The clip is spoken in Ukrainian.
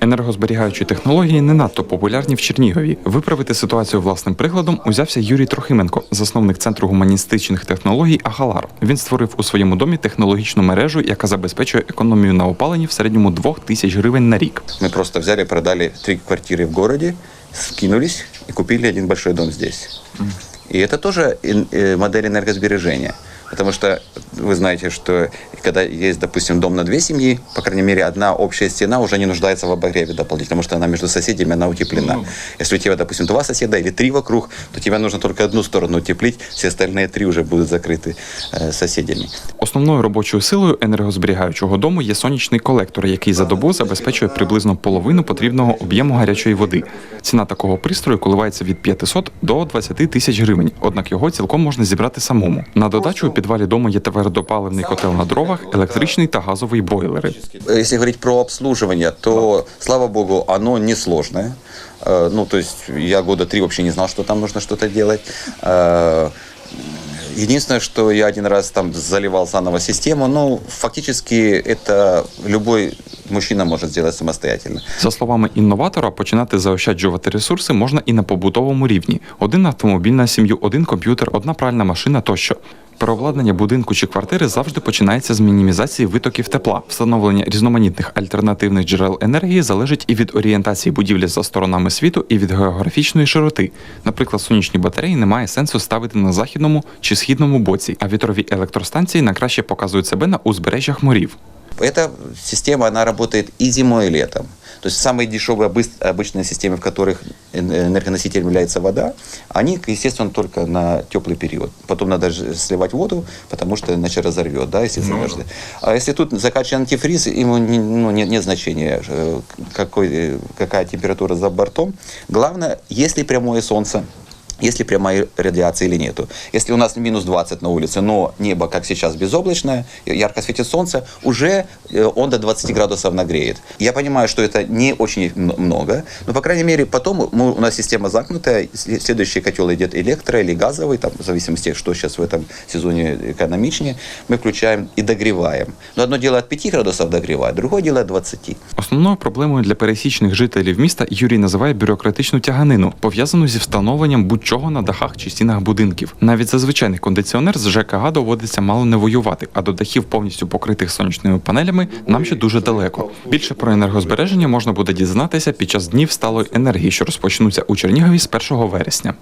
Енергозберігаючі технології не надто популярні в Чернігові. Виправити ситуацію власним прикладом узявся Юрій Трохименко, засновник центру гуманістичних технологій Агалар. Він створив у своєму домі технологічну мережу, яка забезпечує економію на опаленні в середньому 2 тисяч гривень на рік. Мы просто взяли, продали три квартиры в городе, скинулись и купили один большой дом здесь. И это тоже ин- э, модель энергосбережения. Потому что вы знаете, что когда есть, допустим, дом на две семьи, по крайней мере, одна общая стена уже не нуждается в обогреве дополнительно, потому что она между соседями, она утеплена. Если у тебя, допустим, два соседа или три вокруг, то тебе нужно только одну сторону утеплить, все остальные три уже будут закрыты э, соседями. Основною робочою силою енергозберігаючого дому є сонячний колектор, який за добу забезпечує приблизно половину потрібного об'єму гарячої води. Ціна такого пристрою коливається від 500 до 20 тисяч гривень, однак його цілком можна зібрати самому. На додачу у підвалі дому є твердопаливний котел на дровах, електричний та газовий бойлери. Если говорить про обслуживание, то, слава богу, оно несложное. Э, Ну, то есть я года три вообще не знал, что там нужно что-то делать. Э, Единственное, что я один раз там заливал заново систему, ну, фактически это любой мужчина может сделать самостоятельно. За словами інноватора, починати заощаджувати ресурси можна і на побутовому рівні: один автомобіль на сім'ю, один комп'ютер, одна пральна машина тощо. Переобладнання будинку чи квартири завжди починається з мінімізації витоків тепла. Встановлення різноманітних альтернативних джерел енергії залежить і від орієнтації будівлі за сторонами світу, і від географічної широти. Наприклад, сонячні батареї немає сенсу ставити на західному чи східному боці, а вітрові електростанції на краще показують себе на узбережжях морів. Эта система, она работает и зимой, и летом. То есть самые дешевые обычные системы, в которых эн- энергоносителем является вода, они, естественно, только на теплый период. Потом надо сливать воду, потому что иначе разорвет, да, если замерзнет. А если тут закачан антифриз, ему не- ну, нет, нет значения, э, какой, э, какая температура за бортом. Главное, если прямое солнце, если прямой радиации или нету. Если у нас минус 20 на улице, но небо, как сейчас, безоблачное, ярко светит солнце, уже э, он до 20 градусов нагреет. Я понимаю, что это не очень м- много, но, по крайней мере, потом мы, у нас система замкнутая, с- следующий котел идет электро или газовый, там, в зависимости, что сейчас в этом сезоне экономичнее, мы включаем и догреваем. Но одно дело от 5 градусов догревать, другое дело от 20. Основною проблемою для пересічних жителів міста Юрій називає бюрократичну тяганину, пов'язану зі встановленням будь-чого на дахах чи стінах будинків. Навіть за звичайний кондиціонер з ЖКГ доводиться мало не воювати, а до дахів повністю покритих сонячними панелями нам ще дуже далеко. Більше про енергозбереження можна буде дізнатися під час днів сталої енергії, що розпочнуться у Чернігові з 1 вересня.